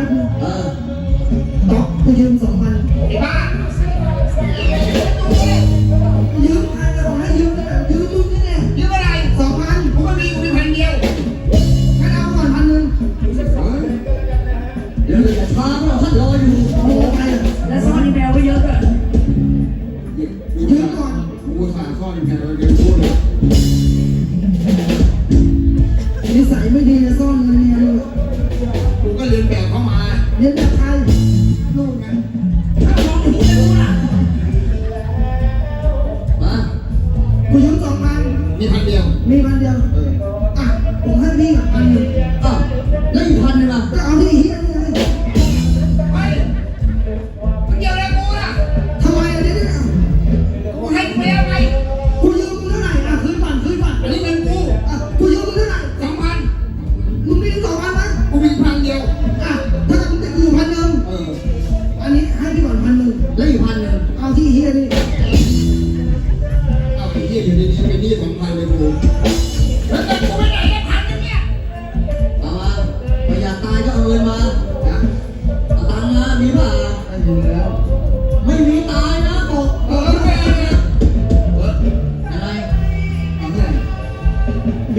ขอเวลาแป๊บนึงเออต๊อกกูยืมสองพันไอ้บ้า นแบบใครลูกนะ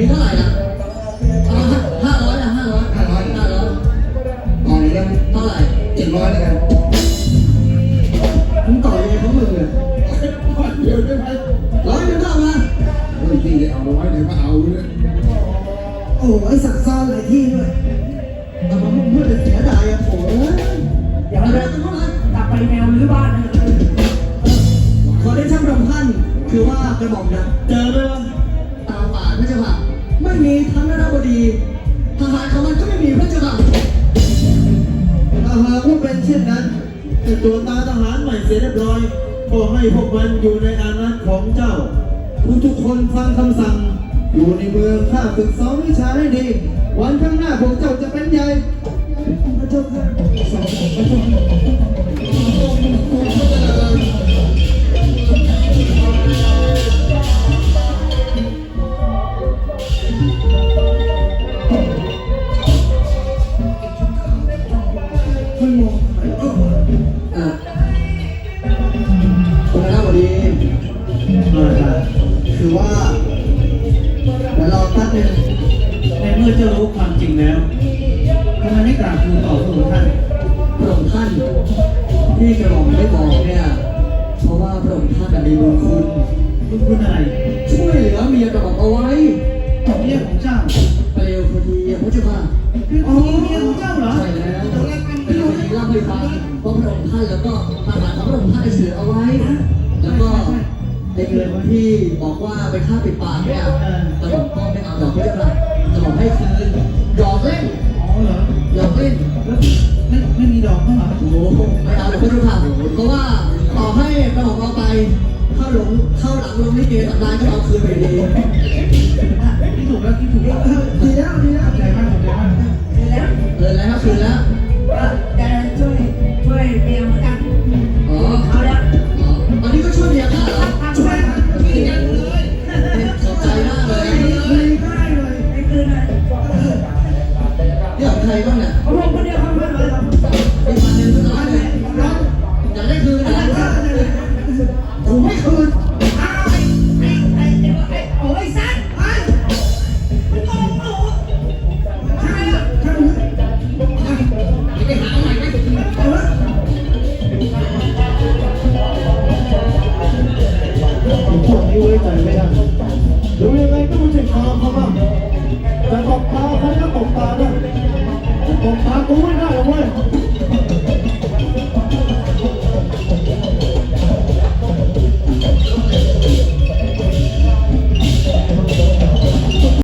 มีเท่าไหร่อะอามาห้าร้อยอะห้าร้อยห้าร้อยห้าร้อยต่อเลยได้ไหมเท่าไหร่เจ็ดร้อยแล้วกันมึงต่อยยังไงของมึงเนี่ยเดี๋ยวได้ไหมร้อยหนึ่งก็เอามาเฮ้ยจริงเลยเอาไว้เดี๋ยวก็เอาเลยโอ้โหไอสัตว์ซ่อนหลายที่ด้วยเอามเมื่อเสียดายอะโถ่เอ้ยเดี๋ยวเอาเลเลยยเท่าไหร่กลับไปแมวหรือบ้านนะขอได้ช่างรำพันคือว่ากระหม่อมนะเจอไหมวะตามป่าพระเจ้าค่ะ ไม่มีทั้งนราบดีทหารของมันก็ไม่มีพระเจ้าค่ะถ้าหากว่าเป็นเช่นนั้นแต่ตัวตาทหารใหม่เสร็จเรียบร้อยก็ให้พวกมันอยู่ในอานัตของเจ้าทุกทุกคนฟังคำสั่ง อยู่ในเมืองข้าฝึกซ้อมวิชาให้ดี วันข้างหน้าพวกเจ้าจะเป็นใหญ่พระเจ้าค่ะ กราบทูลต่อพระองค์ท่านพระองค์ท่านที่กระหม่อมได้บอกเนี่ยเพราะว่าพระองค์ท่านน่ะมีบุญคุณคุณคุณอะไร ช่วยเหลือเมียกระหม่อมเอาไว้เมียของเจ้าเปลวพอดีอะพระเจ้าค่ะคือเมียของเจ้าเหรอใช่แล้วเป็นพอดีเล่าให้ฟังว่าพระองค์ท่านแล้วก็ทหารของพระองค์ท่านได้เสือเอาไว้ แล้วก็ในเงินที่บอกว่าไปฆ่าปิดปากเนี่ยกระหม่อมก็ไม่เอาดอกพระเจ้าค่ะกระหม่อมให้คืนหยอกเล่นอ๋อเหรอ โอ้โหไม่เอาหรอกพระเจ้าค่ะเพราะว่าต่อให้กระหม่อมเอาไป เข้าหลงเข้าหลังลงลิเกสัปดาห์ก็เอาคืนไปดี